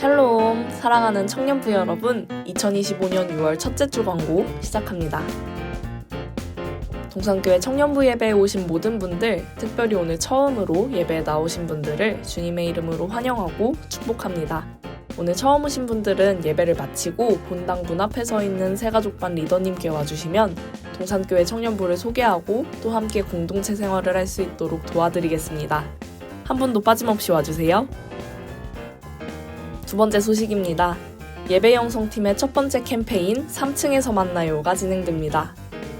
샬롬 사랑하는 청년부 여러분 2025년 6월 첫째 주 광고 시작합니다. 동산교회 청년부 예배에 오신 모든 분들 특별히 오늘 처음으로 예배에 나오신 분들을 주님의 이름으로 환영하고 축복합니다. 오늘 처음 오신 분들은 예배를 마치고 본당 문 앞에 서 있는 새가족반 리더님께 와주시면 동산교회 청년부를 소개하고 또 함께 공동체 생활을 할 수 있도록 도와드리겠습니다. 한 분도 빠짐없이 와주세요. 두 번째 소식입니다. 예배 영성팀의 첫 번째 캠페인 3층에서 만나요가 진행됩니다.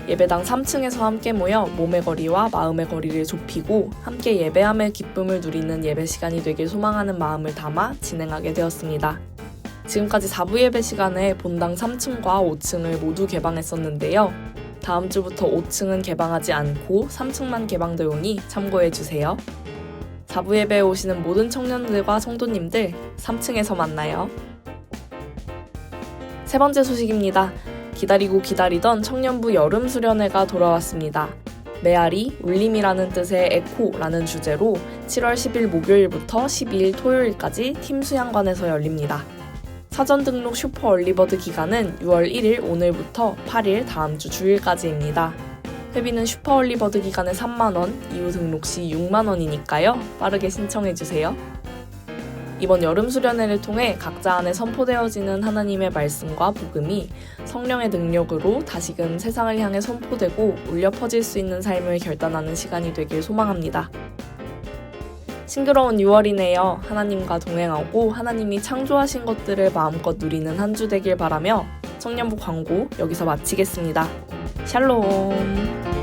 예배당 3층에서 함께 모여 몸의 거리와 마음의 거리를 좁히고 함께 예배함의 기쁨을 누리는 예배 시간이 되길 소망하는 마음을 담아 진행하게 되었습니다. 지금까지 4부 예배 시간에 본당 3층과 5층을 모두 개방했었는데요. 다음 주부터 5층은 개방하지 않고 3층만 개방되오니 참고해 주세요. 4부 예배에 오시는 모든 청년들과 성도님들 3층에서 만나요. 세 번째 소식입니다. 기다리고 기다리던 청년부 여름 수련회가 돌아왔습니다. 메아리, 울림이라는 뜻의 에코라는 주제로 7월 10일 목요일부터 12일 토요일까지 팀 수양관에서 열립니다. 사전 등록 슈퍼 얼리버드 기간은 6월 1일 오늘부터 8일 다음 주 주일까지입니다. 회비는 슈퍼 얼리버드 기간에 3만원, 이후 등록 시 6만원이니까요. 빠르게 신청해주세요. 이번 여름 수련회를 통해 각자 안에 선포되어지는 하나님의 말씀과 복음이 성령의 능력으로 다시금 세상을 향해 선포되고 울려 퍼질 수 있는 삶을 결단하는 시간이 되길 소망합니다. 싱그러운 6월이네요. 하나님과 동행하고 하나님이 창조하신 것들을 마음껏 누리는 한 주 되길 바라며 청년부 광고 여기서 마치겠습니다. 샬롬.